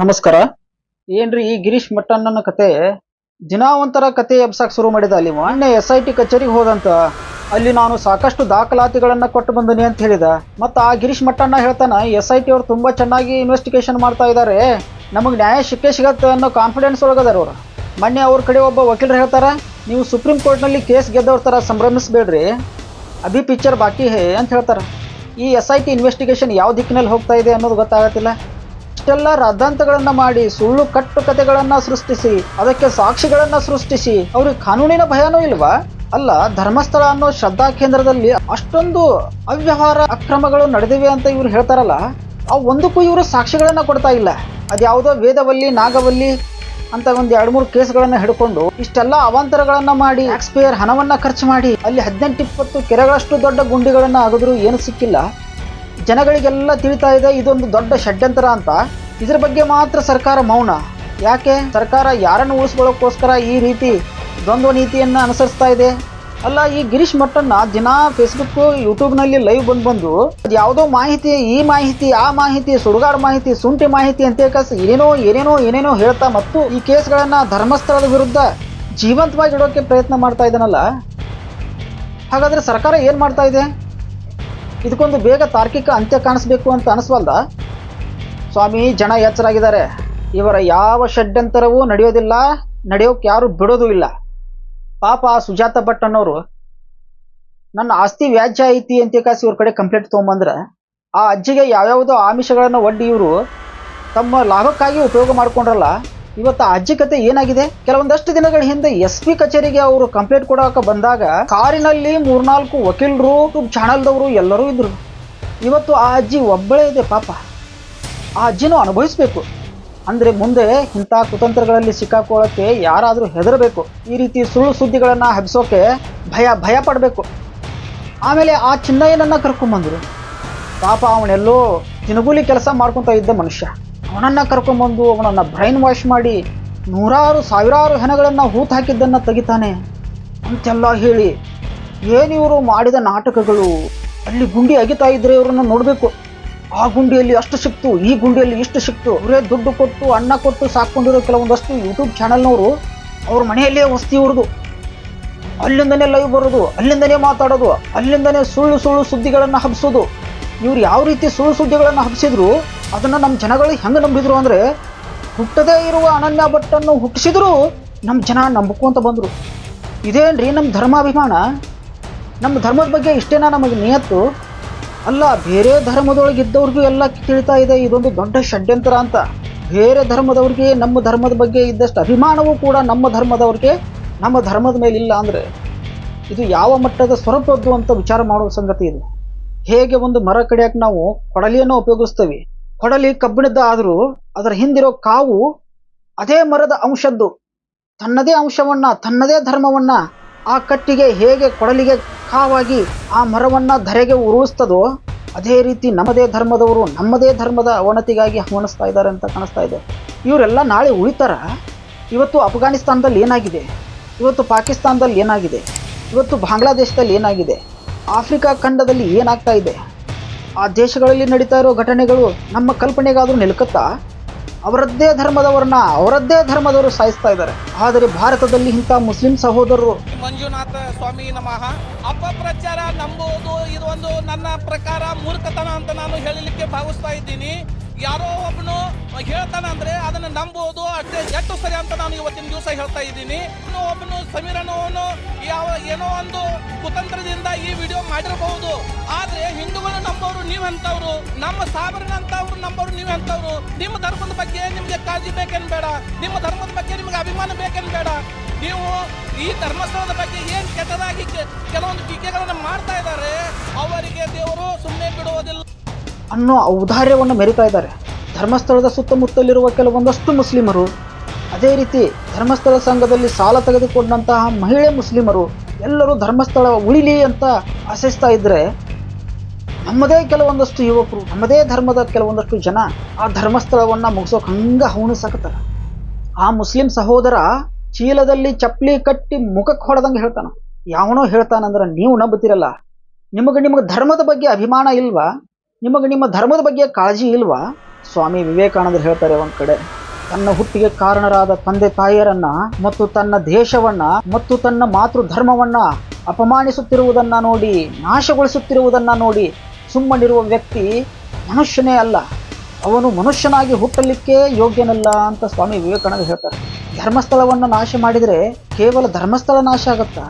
ನಮಸ್ಕಾರ. ಏನ್ರಿ ಈ ಗಿರೀಶ್ ಮಟ್ಟಣ್ಣನ ಕತೆ? ದಿನಾ ಒಂಥರ ಕತೆ ಎಬ್ಸಕ್ ಶುರು ಮಾಡಿದ ಅಲ್ಲಿ ಮೊನ್ನೆ ಎಸ್ ಐ ಟಿ ಕಚೇರಿಗೆ ಹೋದಂತ, ಅಲ್ಲಿ ನಾನು ಸಾಕಷ್ಟು ದಾಖಲಾತಿಗಳನ್ನ ಕೊಟ್ಟು ಬಂದನಿ ಅಂತ ಹೇಳಿದ. ಮತ್ತ ಆ ಗಿರೀಶ್ ಮಟ್ಟಣ್ಣ ಹೇಳ್ತಾನೆ ಎಸ್ ಐ ಟಿ ಅವ್ರು ತುಂಬಾ ಚೆನ್ನಾಗಿ ಇನ್ವೆಸ್ಟಿಗೇಷನ್ ಮಾಡ್ತಾ ಇದ್ದಾರೆ ನಮಗೆ ನ್ಯಾಯ ಸಿಕ್ಕೇ ಸಿಗತ್ತೆ ಅನ್ನೋ ಕಾನ್ಫಿಡೆನ್ಸ್ ಒಳಗದಾರ ಅವರು. ಮೊನ್ನೆ ಅವ್ರ ಕಡೆ ಒಬ್ಬ ವಕೀಲರು ಹೇಳ್ತಾರ, ನೀವು ಸುಪ್ರೀಂ ಕೋರ್ಟ್ನಲ್ಲಿ ಕೇಸ್ ಗೆದ್ದವ್ರ ಥರ ಸಂಭ್ರಮಿಸಬೇಡ್ರಿ. ಅಭಿ ಪಿಕ್ಚರ್ ಬಾಕಿ ಹೇ ಅಂತ ಹೇಳ್ತಾರ. ಈ ಎಸ್ ಐ ಟಿ ಇನ್ವೆಸ್ಟಿಗೇಷನ್ ಯಾವ ದಿಕ್ಕಿನಲ್ಲಿ ಹೋಗ್ತಾ ಇದೆ ಅನ್ನೋದು ಗೊತ್ತಾಗತ್ತಿಲ್ಲ. ಇಷ್ಟೆಲ್ಲ ರದ್ದಾಂತಗಳನ್ನ ಮಾಡಿ, ಸುಳ್ಳು ಕಟ್ಟು ಕಥೆಗಳನ್ನ ಸೃಷ್ಟಿಸಿ, ಅದಕ್ಕೆ ಸಾಕ್ಷಿಗಳನ್ನ ಸೃಷ್ಟಿಸಿ, ಅವ್ರಿಗೆ ಕಾನೂನಿನ ಭಯನೂ ಇಲ್ವಾ? ಅಲ್ಲ, ಧರ್ಮಸ್ಥಳ ಅನ್ನೋ ಶ್ರದ್ಧಾ ಕೇಂದ್ರದಲ್ಲಿ ಅಷ್ಟೊಂದು ಅವ್ಯವಹಾರ ಅಕ್ರಮಗಳು ನಡೆದಿವೆ ಅಂತ ಇವ್ರು ಹೇಳ್ತಾರಲ್ಲ, ಆ ಒಂದಕ್ಕೂ ಇವರು ಸಾಕ್ಷಿಗಳನ್ನ ಕೊಡ್ತಾ ಇಲ್ಲ. ಅದ್ಯಾವುದೋ ವೇದವಲ್ಲಿ, ನಾಗವಲ್ಲಿ ಅಂತ ಒಂದು ಎರಡು ಮೂರು ಕೇಸ್ಗಳನ್ನ ಹಿಡ್ಕೊಂಡು ಇಷ್ಟೆಲ್ಲ ಅವಾಂತರಗಳನ್ನ ಮಾಡಿ ಟ್ಯಾಕ್ಸ್ಪೇಯರ್ ಹಣವನ್ನ ಖರ್ಚು ಮಾಡಿ, ಅಲ್ಲಿ ಹದಿನೆಂಟು ಇಪ್ಪತ್ತು ಕೆರೆಗಳಷ್ಟು ದೊಡ್ಡ ಗುಂಡಿಗಳನ್ನ ಅಗದ್ರು ಏನು ಸಿಕ್ಕಿಲ್ಲ? ಜನಗಳಿಗೆಲ್ಲ ತಿಳಿತಾ ಇದೆ, ಇದೊಂದು ದೊಡ್ಡ ಷಡ್ಯಂತರ ಅಂತ. ಇದ್ರ ಬಗ್ಗೆ ಮಾತ್ರ ಸರ್ಕಾರ ಮೌನ. ಯಾಕೆ? ಸರ್ಕಾರ ಯಾರನ್ನು ಉಳಿಸ್ಕೊಳ್ಳೋಕ್ಕೋಸ್ಕರ ಈ ರೀತಿ ದ್ವಂದ್ವ ನೀತಿಯನ್ನು ಅನುಸರಿಸ್ತಾ ಇದೆ? ಅಲ್ಲ, ಈ ಗಿರೀಶ್ ಮಟ್ಟಣ್ಣ ದಿನ ಫೇಸ್ಬುಕ್ ಯೂಟ್ಯೂಬ್ನಲ್ಲಿ ಲೈವ್ ಬಂದು ಬಂದು ಅದು ಯಾವುದೋ ಮಾಹಿತಿ, ಈ ಮಾಹಿತಿ, ಆ ಮಾಹಿತಿ, ಸುಡುಗಾಡು ಮಾಹಿತಿ, ಸುಂಟಿ ಮಾಹಿತಿ ಅಂತ ಕಸ್ ಏನೇನೋ ಏನೇನೋ ಏನೇನೋ ಹೇಳ್ತಾ ಮತ್ತು ಈ ಕೇಸ್ಗಳನ್ನು ಧರ್ಮಸ್ಥಳದ ವಿರುದ್ಧ ಜೀವಂತವಾಗಿ ಇಡೋಕ್ಕೆ ಪ್ರಯತ್ನ ಮಾಡ್ತಾ ಇದ್ದಾನಲ್ಲ? ಹಾಗಾದ್ರೆ ಸರ್ಕಾರ ಏನು ಮಾಡ್ತಾ ಇದೆ? ಇದಕ್ಕೊಂದು ಬೇಗ ತಾರ್ಕಿಕ ಅಂತ್ಯ ಕಾಣಿಸ್ಬೇಕು ಅಂತ ಅನಿಸ್ವಲ್ದ? ಸ್ವಾಮಿ, ಜನ ಎಚ್ಚರಾಗಿದ್ದಾರೆ. ಇವರ ಯಾವ ಷಡ್ಯಂತರವೂ ನಡೆಯೋದಿಲ್ಲ, ನಡೆಯೋಕೆ ಯಾರು ಬಿಡೋದು ಇಲ್ಲ. ಪಾಪ ಸುಜಾತ ಭಟ್ ಅನ್ನೋರು, ನನ್ನ ಆಸ್ತಿ ವ್ಯಾಜ್ಯ ಐತಿ ಅಂತ ಕಾಸಿ ಇವ್ರ ಕಡೆ ಕಂಪ್ಲೇಂಟ್ ತೊಗೊಂಬಂದ್ರೆ, ಆ ಅಜ್ಜಿಗೆ ಯಾವ್ಯಾವುದೋ ಆಮಿಷಗಳನ್ನು ಒಡ್ಡಿ ಇವರು ತಮ್ಮ ಲಾಭಕ್ಕಾಗಿ ಉಪಯೋಗ ಮಾಡ್ಕೊಂಡ್ರಲ್ಲ ಇವತ್ತು ಅಜ್ಜಿ ಕತೆ ಏನಾಗಿದೆ? ಕೆಲವೊಂದಷ್ಟು ದಿನಗಳ ಹಿಂದೆ ಎಸ್ ಪಿ ಕಚೇರಿಗೆ ಅವರು ಕಂಪ್ಲೇಂಟ್ ಕೊಡೋಕೆ ಬಂದಾಗ ಕಾರಿನಲ್ಲಿ ಮೂರ್ನಾಲ್ಕು ವಕೀಲರು ಯೂಟ್ಯೂಬ್ ಚಾನಲ್ದವರು ಎಲ್ಲರೂ ಇದ್ರು. ಇವತ್ತು ಆ ಅಜ್ಜಿ ಒಬ್ಬಳೇ ಇದೆ ಪಾಪ. ಆ ಅಜ್ಜಿನೂ ಅನುಭವಿಸ್ಬೇಕು. ಅಂದ್ರೆ ಮುಂದೆ ಇಂಥ ಕುತಂತ್ರಗಳಲ್ಲಿ ಸಿಕ್ಕಾಕೊಳ್ಳೋಕೆ ಯಾರಾದರೂ ಹೆದರಬೇಕು. ಈ ರೀತಿ ಸುಳ್ಳು ಸುದ್ದಿಗಳನ್ನು ಹಬ್ಬಿಸೋಕೆ ಭಯ ಭಯ ಪಡಬೇಕು. ಆಮೇಲೆ ಆ ಚಿನ್ನಯ್ಯನನ್ನ ಕರ್ಕೊಂಬಂದರು. ಪಾಪ ಅವನೆಲ್ಲೋ ದಿನಗೂಲಿ ಕೆಲಸ ಮಾಡ್ಕೊತಾ ಇದ್ದ ಮನುಷ್ಯ. ಅವನನ್ನ ಕರ್ಕೊಂಬಂದು ಅವನನ್ನು ಬ್ರೈನ್ ವಾಶ್ ಮಾಡಿ ನೂರಾರು ಸಾವಿರಾರು ಹೆಣಗಳನ್ನು ಹೂತು ಹಾಕಿದ್ದನ್ನು ತೆಗಿತಾನೆ. ಅಂತೆಲ್ಲ ಹೇಳಿ ಏನಿವರು ಮಾಡಿದ ನಾಟಕಗಳು? ಅಲ್ಲಿ ಗುಂಡಿ ಅಗಿತಾ ಇದ್ರೆ ಇವರನ್ನು ನೋಡಬೇಕು. ಆ ಗುಂಡಿಯಲ್ಲಿ ಅಷ್ಟು ಸಿಕ್ತು ಈ ಗುಂಡಿಯಲ್ಲಿ ಇಷ್ಟು ಸಿಕ್ತು ಅವರೇ ದುಡ್ಡು ಕೊಟ್ಟು, ಅನ್ನ ಕೊಟ್ಟು ಸಾಕೊಂಡಿರೋ ಕೆಲವೊಂದಷ್ಟು ಯೂಟ್ಯೂಬ್ ಚಾನಲ್ನವರು ಅವ್ರ ಮನೆಯಲ್ಲೇ ವಸ್ತಿ ಇವ್ರದು ಅಲ್ಲಿಂದನೇ ಲೈವ್ ಬರೋದು, ಅಲ್ಲಿಂದನೇ ಮಾತಾಡೋದು, ಅಲ್ಲಿಂದನೇ ಸುಳ್ಳು ಸುಳ್ಳು ಸುದ್ದಿಗಳನ್ನು ಹಬ್ಸೋದು. ಇವ್ರು ಯಾವ ರೀತಿ ಸುಳ್ಳು ಸುದ್ದಿಗಳನ್ನು ಹಬ್ಬಿಸಿದ್ರು ಅದನ್ನು ನಮ್ಮ ಜನಗಳು ಹೆಂಗೆ ನಂಬಿದ್ರು ಅಂದರೆ, ಹುಟ್ಟದೇ ಇರುವ ಅನನ್ಯ ಭಟ್ಟನ್ನು ಹುಟ್ಟಿಸಿದ್ರು ನಮ್ಮ ಜನ ನಂಬ್ಕೊಂತ ಬಂದರು. ಇದೇನ್ರಿ ನಮ್ಮ ಧರ್ಮಾಭಿಮಾನ? ನಮ್ಮ ಧರ್ಮದ ಬಗ್ಗೆ ಇಷ್ಟೇನಾ ನಮಗೆ ನಿಯತ್ತು? ಅಲ್ಲ, ಬೇರೆ ಧರ್ಮದೊಳಗೆ ಇದ್ದವ್ರಿಗೂ ಎಲ್ಲ ತಿಳಿತಾ ಇದೆ, ಇದೊಂದು ದೊಡ್ಡ ಷಡ್ಯಂತರ ಅಂತ. ಬೇರೆ ಧರ್ಮದವ್ರಿಗೆ, ನಮ್ಮ ಧರ್ಮದ ಬಗ್ಗೆ ಇದ್ದಷ್ಟು ಅಭಿಮಾನವೂ ಕೂಡ ನಮ್ಮ ಧರ್ಮದವ್ರಿಗೆ, ನಮ್ಮ ಧರ್ಮದ ಮೇಲೆ ಇಲ್ಲ ಅಂದರೆ, ಇದು ಯಾವ ಮಟ್ಟದ ಸ್ವರೂಪದ್ದು ಅಂತ ವಿಚಾರ ಮಾಡುವ ಸಂಗತಿ ಇದು. ಹೇಗೆ ಒಂದು ಮರ ಕಡಿಯಕ್ಕೆ ನಾವು ಕೊಡಲಿಯನ್ನು ಉಪಯೋಗಿಸ್ತೇವೆ? ಕೊಡಲಿ ಕಬ್ಬಿಣದ ಆದರೂ ಅದರ ಹಿಂದಿರೋ ಕಾವು ಅದೇ ಮರದ ಅಂಶದ್ದು. ತನ್ನದೇ ಅಂಶವನ್ನ, ತನ್ನದೇ ಧರ್ಮವನ್ನ ಆ ಕಟ್ಟಿಗೆ ಹೇಗೆ ಕೊಡಲಿಗೆ ಕಾವಾಗಿ ಆ ಮರವನ್ನ ಧರೆಗೆ ಉರುಳಿಸ್ತದೋ, ಅದೇ ರೀತಿ ನಮ್ಮದೇ ಧರ್ಮದವರು ನಮ್ಮದೇ ಧರ್ಮದ ಅವನತಿಗಾಗಿ ಹವಣಿಸ್ತಾ ಇದ್ದಾರೆ ಅಂತ ಕಾಣಿಸ್ತಾ ಇದೆ. ಇವರೆಲ್ಲ ನಾಳೆ ಉಳಿತಾರ? ಇವತ್ತು ಅಫ್ಘಾನಿಸ್ತಾನದಲ್ಲಿ ಏನಾಗಿದೆ? ಇವತ್ತು ಪಾಕಿಸ್ತಾನದಲ್ಲಿ ಏನಾಗಿದೆ? ಇವತ್ತು ಬಾಂಗ್ಲಾದೇಶದಲ್ಲಿ ಏನಾಗಿದೆ? ಆಫ್ರಿಕಾ ಖಂಡದಲ್ಲಿ ಏನಾಗ್ತಾ ಇದೆ? ಆ ದೇಶಗಳಲ್ಲಿ ನಡೀತಾ ಇರೋ ಘಟನೆಗಳು ನಮ್ಮ ಕಲ್ಪನೆಗಾದರೂ ನಿಲುಕುತ್ತಾ? ಅವರದ್ದೇ ಧರ್ಮದವರನ್ನ ಅವರದ್ದೇ ಧರ್ಮದವರು ಸಾಯಿಸ್ತಾ ಇದ್ದಾರೆ. ಆದರೆ ಭಾರತದಲ್ಲಿ ಇಂಥ ಮುಸ್ಲಿಂ ಸಹೋದರರು ಮಂಜುನಾಥ ಸ್ವಾಮಿ ನಮಃ. ಅಪಪ್ರಚಾರ ನಂಬುವುದು ಇದು ಒಂದು ನನ್ನ ಪ್ರಕಾರ ಮೂರ್ಖತನ ಅಂತ ನಾನು ಹೇಳಲಿಕ್ಕೆ ಭಾವಿಸ್ತಾ ಇದ್ದೀನಿ. ಯಾರೋ ಒಬ್ಬನು ಹೇಳ್ತಾನೆ ಅಂದ್ರೆ ಅದನ್ನ ನಂಬುವುದು ಅಷ್ಟೇ ಎಷ್ಟು ಸರಿ ಅಂತ ನಾನು ಇವತ್ತಿನ ದಿವಸ ಹೇಳ್ತಾ ಇದ್ದೀನಿ. ಒಬ್ಬನು ಸಮೀರನವನು ಯಾವ ಏನೋ ಒಂದು ಕುತಂತ್ರದಿಂದ ಈ ವಿಡಿಯೋ ಮಾಡಿರಬಹುದು. ಆದ್ರೆ ಹಿಂದೂಗಳು ನಂಬೋರು ನೀವೆಂತವ್ರು, ನಮ್ಮ ಸಾಬರನಂತವ್ರು ನಂಬೋರು ನೀವೆಂತವ್ರು. ನಿಮ್ಮ ಧರ್ಮದ ಬಗ್ಗೆ ನಿಮ್ಗೆ ಕಾಳಜಿ ಬೇಕೇನ್ ಬೇಡ ನಿಮ್ಮ ಧರ್ಮದ ಬಗ್ಗೆ ನಿಮ್ಗೆ ಅಭಿಮಾನ ಬೇಕೇನ್ ಬೇಡ ನೀವು ಈ ಧರ್ಮಸ್ಥಳದ ಬಗ್ಗೆ ಏನ್ ಕೆಟ್ಟದಾಗಿ ಕೆಲವೊಂದು ಟೀಕೆಗಳನ್ನು ಮಾಡ್ತಾ ಇದ್ದಾರೆ, ಅವರಿಗೆ ದೇವರು ಸುಮ್ಮನೆ ಬಿಡುವುದಿಲ್ಲ. ಅನ್ನೋ ಔದಾರ್ಯವನ್ನು ಮೆರಿತಾ ಇದ್ದಾರೆ. ಧರ್ಮಸ್ಥಳದ ಸುತ್ತಮುತ್ತಲಿರುವ ಕೆಲವೊಂದಷ್ಟು ಮುಸ್ಲಿಮರು, ಅದೇ ರೀತಿ ಧರ್ಮಸ್ಥಳ ಸಂಘದಲ್ಲಿ ಸಾಲ ತೆಗೆದುಕೊಂಡಂತಹ ಮಹಿಳೆ ಮುಸ್ಲಿಮರು ಎಲ್ಲರೂ ಧರ್ಮಸ್ಥಳ ಉಳಿಲಿ ಅಂತ ಆಶಿಸ್ತಾ ಇದ್ರೆ, ನಮ್ಮದೇ ಕೆಲವೊಂದಷ್ಟು ಯುವಕರು, ನಮ್ಮದೇ ಧರ್ಮದ ಕೆಲವೊಂದಷ್ಟು ಜನ ಆ ಧರ್ಮಸ್ಥಳವನ್ನ ಮುಗಿಸೋಕೆ ಹಂಗ ಹೌಣಿಸಕತ್ತಾರೆ ಆ ಮುಸ್ಲಿಂ ಸಹೋದರ ಚೀಲದಲ್ಲಿ ಚಪ್ಪಲಿ ಕಟ್ಟಿ ಮುಖಕ್ಕೆ ಹೊಡೆದಂಗೆ ಹೇಳ್ತಾನ. ಯಾವನೋ ಹೇಳ್ತಾನಂದ್ರೆ ನೀವು ನಂಬುತ್ತೀರಲ್ಲ. ನಿಮಗೆ ನಿಮಗೆ ಧರ್ಮದ ಬಗ್ಗೆ ಅಭಿಮಾನ ಇಲ್ವಾ? ನಿಮಗೆ ನಿಮ್ಮ ಧರ್ಮದ ಬಗ್ಗೆ ಕಾಳಜಿ ಇಲ್ವಾ? ಸ್ವಾಮಿ ವಿವೇಕಾನಂದರು ಹೇಳ್ತಾರೆ ಒಂದ್ ಕಡೆ, ತನ್ನ ಹುಟ್ಟಿಗೆ ಕಾರಣರಾದ ತಂದೆ ತಾಯಿಯರನ್ನ ಮತ್ತು ತನ್ನ ದೇಶವನ್ನ ಮತ್ತು ತನ್ನ ಮಾತೃ ಧರ್ಮವನ್ನ ಅಪಮಾನಿಸುತ್ತಿರುವುದನ್ನ ನೋಡಿ, ನಾಶಗೊಳಿಸುತ್ತಿರುವುದನ್ನ ನೋಡಿ ಸುಮ್ಮನಿರುವ ವ್ಯಕ್ತಿ ಮನುಷ್ಯನೇ ಅಲ್ಲ. ಅವನು ಮನುಷ್ಯನಾಗಿ ಹುಟ್ಟಲಿಕ್ಕೆ ಯೋಗ್ಯನಲ್ಲ ಅಂತ ಸ್ವಾಮಿ ವಿವೇಕಾನಂದ ಹೇಳ್ತಾರೆ. ಧರ್ಮಸ್ಥಳವನ್ನು ನಾಶ ಮಾಡಿದರೆ ಕೇವಲ ಧರ್ಮಸ್ಥಳ ನಾಶ ಆಗುತ್ತಾ?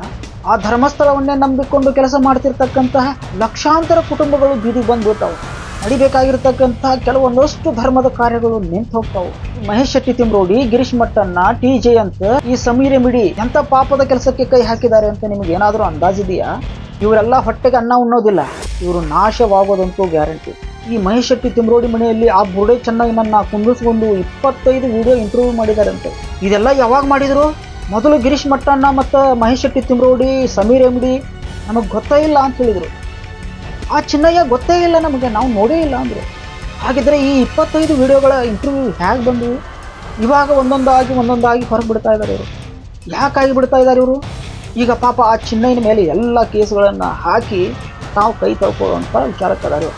ಆ ಧರ್ಮಸ್ಥಳವನ್ನೇ ನಂಬಿಕೊಂಡು ಕೆಲಸ ಮಾಡ್ತಿರ್ತಕ್ಕಂತಹ ಲಕ್ಷಾಂತರ ಕುಟುಂಬಗಳು ಬೀದಿ ಬಂದ್ಬಿಡ್ತಾವೆ. ನಡಿಬೇಕಾಗಿರ್ತಕ್ಕಂತಹ ಕೆಲವೊಂದಷ್ಟು ಧರ್ಮದ ಕಾರ್ಯಗಳು ನಿಂತು ಹೋಗ್ತಾವೆ. ಮಹೇಶ್ ಶೆಟ್ಟಿ ತಿಮ್ರೋಡಿ, ಗಿರೀಶ್ ಮಟ್ಟಣ್ಣ, ಟಿ ಅಂತ ಈ ಸಮೀರೆ ಮಿಡಿ ಎಂಥ ಪಾಪದ ಕೆಲಸಕ್ಕೆ ಕೈ ಹಾಕಿದ್ದಾರೆ ಅಂತ ನಿಮ್ಗೆ ಏನಾದರೂ ಅಂದಾಜಿದೆಯಾ ಇವರೆಲ್ಲ ಹೊಟ್ಟೆಗೆ ಅನ್ನ ಉಣ್ಣೋದಿಲ್ಲ. ಇವರು ನಾಶವಾಗೋದಂತೂ ಗ್ಯಾರಂಟಿ. ಈ ಮಹೇಶ್ ಶೆಟ್ಟಿ ತಿಮ್ರೋಡಿ ಮನೆಯಲ್ಲಿ ಆ ಬುರುಡೆ ಚೆನ್ನೈನನ್ನ ಕುಂದಿಸ್ಕೊಂಡು ಇಪ್ಪತ್ತೈದು ವಿಡಿಯೋ ಇಂಟರ್ವ್ಯೂ ಮಾಡಿದಾರಂತೆ. ಇದೆಲ್ಲ ಯಾವಾಗ ಮಾಡಿದ್ರು? ಮೊದಲು ಗಿರೀಶ್ ಮಟ್ಟಣ್ಣ ಮತ್ತು ಮಹೇಶ್ ಶೆಟ್ಟಿ ತಿಮ್ರೋಡಿ, ಸಮೀರ್ ಎಮ್ಡಿ ನಮಗೆ ಗೊತ್ತೇ ಇಲ್ಲ ಅಂತ ಹೇಳಿದರು. ಆ ಚಿನ್ನಯ್ಯ ಗೊತ್ತೇ ಇಲ್ಲ ನಮಗೆ, ನಾವು ನೋಡೇ ಇಲ್ಲ ಅಂದರು. ಹಾಗಿದ್ರೆ ಈ ಇಪ್ಪತ್ತೈದು ವಿಡಿಯೋಗಳ ಇಂಟರ್ವ್ಯೂ ಹೇಗೆ ಬಂದವು? ಇವಾಗ ಒಂದೊಂದಾಗಿ ಒಂದೊಂದಾಗಿ ಹೊರಗೆ ಬಿಡ್ತಾ ಇದ್ದಾರೆ ಇವರು. ಯಾಕಾಗಿ ಬಿಡ್ತಾ ಇದ್ದಾರೆ ಇವರು? ಈಗ ಪಾಪ ಆ ಚಿನ್ನಯ್ಯನ ಮೇಲೆ ಎಲ್ಲ ಕೇಸ್ಗಳನ್ನು ಹಾಕಿ ತಾವು ಕೈ ತಳ್ಕೊಳ್ಳುವಂಥ ವಿಚಾರಕ್ಕದಾರೆ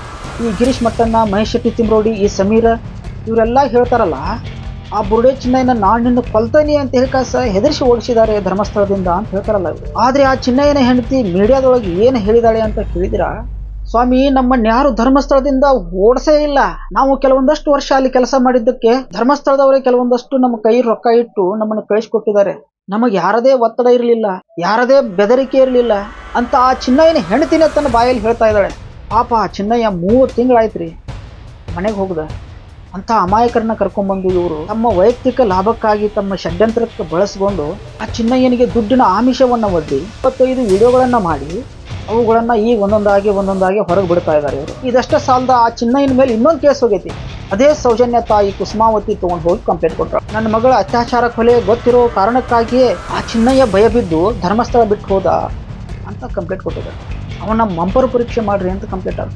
ಈ ಗಿರೀಶ್ ಮಟ್ಟಣ್ಣ, ಮಹೇಶ್ ಶೆಟ್ಟಿ ತಿಮ್ರೋಡಿ, ಈ ಸಮೀರ, ಇವರೆಲ್ಲ ಹೇಳ್ತಾರಲ್ಲ ಆ ಬುರುಡೆ ಚಿನ್ನಯ್ಯನ ನಾನು ನಿನ್ನ ಕೊಲ್ತೇನೆ ಅಂತ ಹೇಳ್ಕಾಸ ಹೆದರಿಸಿ ಓಡಿಸಿದ್ದಾರೆ ಧರ್ಮಸ್ಥಳದಿಂದ ಅಂತ ಹೇಳ್ತಾರಲ್ಲ ಆದರೆ ಆ ಚಿನ್ನಯ್ಯನ ಹೆಂಡತಿ ಮೀಡಿಯಾದೊಳಗೆ ಏನು ಹೇಳಿದಾಳೆ ಅಂತ ಕೇಳಿದ್ರ? ಸ್ವಾಮಿ, ನಮ್ಮನ್ನ ಯಾರು ಧರ್ಮಸ್ಥಳದಿಂದ ಓಡಿಸೇ ಇಲ್ಲ. ನಾವು ಕೆಲವೊಂದಷ್ಟು ವರ್ಷ ಅಲ್ಲಿ ಕೆಲಸ ಮಾಡಿದ್ದಕ್ಕೆ ಧರ್ಮಸ್ಥಳದವರೇ ಕೆಲವೊಂದಷ್ಟು ನಮ್ಮ ಕೈ ರೊಕ್ಕ ಇಟ್ಟು ನಮ್ಮನ್ನು ಕಳಿಸ್ಕೊಟ್ಟಿದ್ದಾರೆ. ನಮಗೆ ಯಾರದೇ ಒತ್ತಡ ಇರಲಿಲ್ಲ, ಯಾರದೇ ಬೆದರಿಕೆ ಇರಲಿಲ್ಲ ಅಂತ ಆ ಚಿನ್ನಯ್ಯನ ಹೆಂಡತಿನೇ ತನ್ನ ಬಾಯಲ್ಲಿ ಹೇಳ್ತಾ ಇದ್ದಾಳೆ. ಪಾಪ ಆ ಚಿನ್ನಯ್ಯ ಮೂರು ತಿಂಗಳಾಯ್ತ್ರಿ. ಮನೆಗೆ ಹೋಗ್ದ? ಅಂತ ಅಮಾಯಕರನ್ನ ಕರ್ಕೊಂಡ್ಬಂದು ಇವರು ತಮ್ಮ ವೈಯಕ್ತಿಕ ಲಾಭಕ್ಕಾಗಿ ತಮ್ಮ ಷಡ್ಯಂತ್ರಕ್ಕೆ ಬಳಸಿಕೊಂಡು ಆ ಚಿನ್ನಯ್ಯನಿಗೆ ದುಡ್ಡಿನ ಆಮಿಷವನ್ನು ಒಡ್ಡಿ ಇಪ್ಪತ್ತೈದು ವಿಡಿಯೋಗಳನ್ನ ಮಾಡಿ ಅವುಗಳನ್ನ ಈಗ ಒಂದೊಂದಾಗಿ ಒಂದೊಂದಾಗಿ ಹೊರಗೆ ಬಿಡ್ತಾ ಇದ್ದಾರೆ ಇವರು. ಇದಷ್ಟೇ ಸಾಲದ ಆ ಚಿನ್ನಯ್ಯನ ಮೇಲೆ ಇನ್ನೊಂದು ಕೇಸ್ ಹೋಗೈತಿ. ಅದೇ ಸೌಜನ್ಯ ತಾಯಿ ಕುಸುಮಾವತಿ ತಗೊಂಡು ಹೋಗಿ ಕಂಪ್ಲೇಂಟ್ ಕೊಟ್ಟರು ನನ್ನ ಮಗಳ ಅತ್ಯಾಚಾರ ಕೊಲೆ ಗೊತ್ತಿರೋ ಕಾರಣಕ್ಕಾಗಿಯೇ ಆ ಚಿನ್ನಯ್ಯ ಭಯ ಬಿದ್ದು ಧರ್ಮಸ್ಥಳ ಬಿಟ್ಟು ಹೋದ ಅಂತ ಕಂಪ್ಲೇಂಟ್ ಕೊಟ್ಟಿದ್ದಾರೆ. ಅವನ ಮಂಪರು ಪರೀಕ್ಷೆ ಮಾಡ್ರಿ ಅಂತ ಕಂಪ್ಲೇಂಟ್ ಆಗ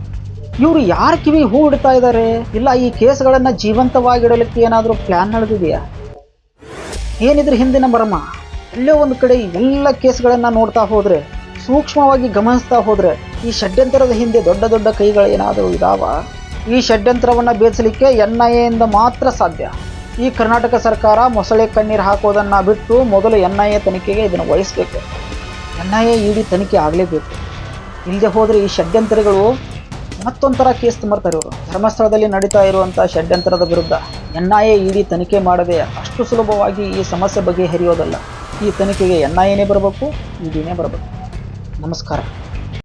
ಇವರು ಯಾರ ಕಿವಿ ಹೂ ಇಡ್ತಾ ಇದ್ದಾರೆ ಇಲ್ಲ ಈ ಕೇಸ್ಗಳನ್ನ ಜೀವಂತವಾಗಿಡಲಿಕ್ಕೆ ಏನಾದರೂ ಪ್ಲಾನ್ ನಡೆದಿದೆಯಾ? ಏನಿದ್ರೆ ಹಿಂದಿನ ಮರ್ಮ? ಎಲ್ಲೋ ಒಂದು ಕಡೆ ಎಲ್ಲ ಕೇಸ್ಗಳನ್ನ ನೋಡ್ತಾ ಹೋದ್ರೆ, ಸೂಕ್ಷ್ಮವಾಗಿ ಗಮನಿಸ್ತಾ ಹೋದ್ರೆ, ಈ ಷಡ್ಯಂತರದ ಹಿಂದೆ ದೊಡ್ಡ ದೊಡ್ಡ ಕೈಗಳು ಏನಾದರೂ ಇದಾವ? ಈ ಷಡ್ಯಂತ್ರವನ್ನ ಬೇಯಿಸಲಿಕ್ಕೆ ಎನ್ ಐ ಎಯಿಂದ ಮಾತ್ರ ಸಾಧ್ಯ. ಈ ಕರ್ನಾಟಕ ಸರ್ಕಾರ ಮೊಸಳೆ ಕಣ್ಣೀರು ಹಾಕೋದನ್ನ ಬಿಟ್ಟು ಮೊದಲು ಎನ್ ಐ ಎ ತನಿಖೆಗೆ ಇದನ್ನು ವಹಿಸ್ಬೇಕು. ಎನ್ ಐ ಎ ಇಡಿ ತನಿಖೆ ಆಗಲೇಬೇಕು. ಇಲ್ಲದೆ ಹೋದರೆ ಈ ಷಡ್ಯಂತ್ರಗಳು ಮತ್ತೊಂಥರ ಕೇಸ್ ಮಾಡ್ತಾರೆ ಇವರು. ಧರ್ಮಸ್ಥಳದಲ್ಲಿ ನಡೀತಾ ಇರುವಂಥ ಷಡ್ಯಂತ್ರದ ವಿರುದ್ಧ ಎನ್ ಐ ಎ ಇಡಿ ತನಿಖೆ ಮಾಡದೆ ಅಷ್ಟು ಸುಲಭವಾಗಿ ಈ ಸಮಸ್ಯೆ ಬಗೆಹರಿಯೋದಲ್ಲ. ಈ ತನಿಖೆಗೆ ಎನ್ ಐ ಎನೇ ಬರಬೇಕು ಇಡಿನೇ ಬರಬೇಕು. ನಮಸ್ಕಾರ.